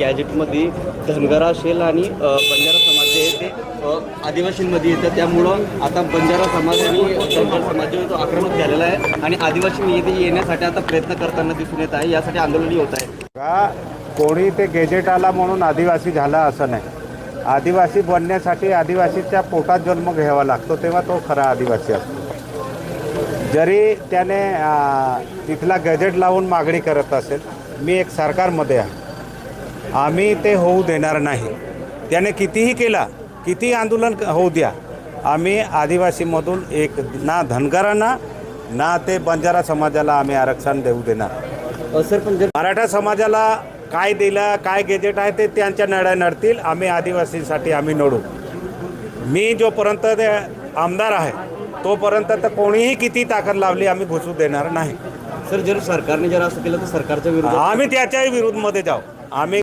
गॅजेटमध्ये धनगरा असेल आणि बंजारा समाज जे आहे ते आदिवासींमध्ये येतं. त्यामुळं आता बंजारा समाज आणि धनगर समाज जो आहे तो आक्रमक झालेला आहे आणि आदिवासी येथे येण्यासाठी आता प्रयत्न करताना दिसून येत आहे. यासाठी आंदोलनही होत आहे. का? कोणी ते गेजेट आला म्हणून आदिवासी झाला असं नाही. आदिवासी बनण्यासाठी आदिवासीच्या पोटात जन्म घ्यावा लागतो तेव्हा तो खरा आदिवासी असतो. जरी त्याने तिथला गॅजेट लावून मागणी करत असेल मी एक सरकारमध्ये आहे. आम्ही ते होऊ देणार नाही. त्याने कितीही केला किती आंदोलन होऊ द्या आम्ही आदिवासीमधून एक ना धनगरांना ना ते बंजारा समाजाला आम्ही आरक्षण देऊ देणार. सर पण मराठा समाजाला काय दिलं काय गेजेट आहे ते त्यांच्या नड्या नडतील आम्ही आदिवासीसाठी आम्ही नडू. मी जोपर्यंत ते आमदार आहे तोपर्यंत तर कोणीही किती ताकद लावली आम्ही घुसू देणार नाही. सर जर सरकारने जर असं केलं तर सरकारच्या विरोधात आम्ही त्याच्याही विरुद्धमध्ये जाऊ. आम्ही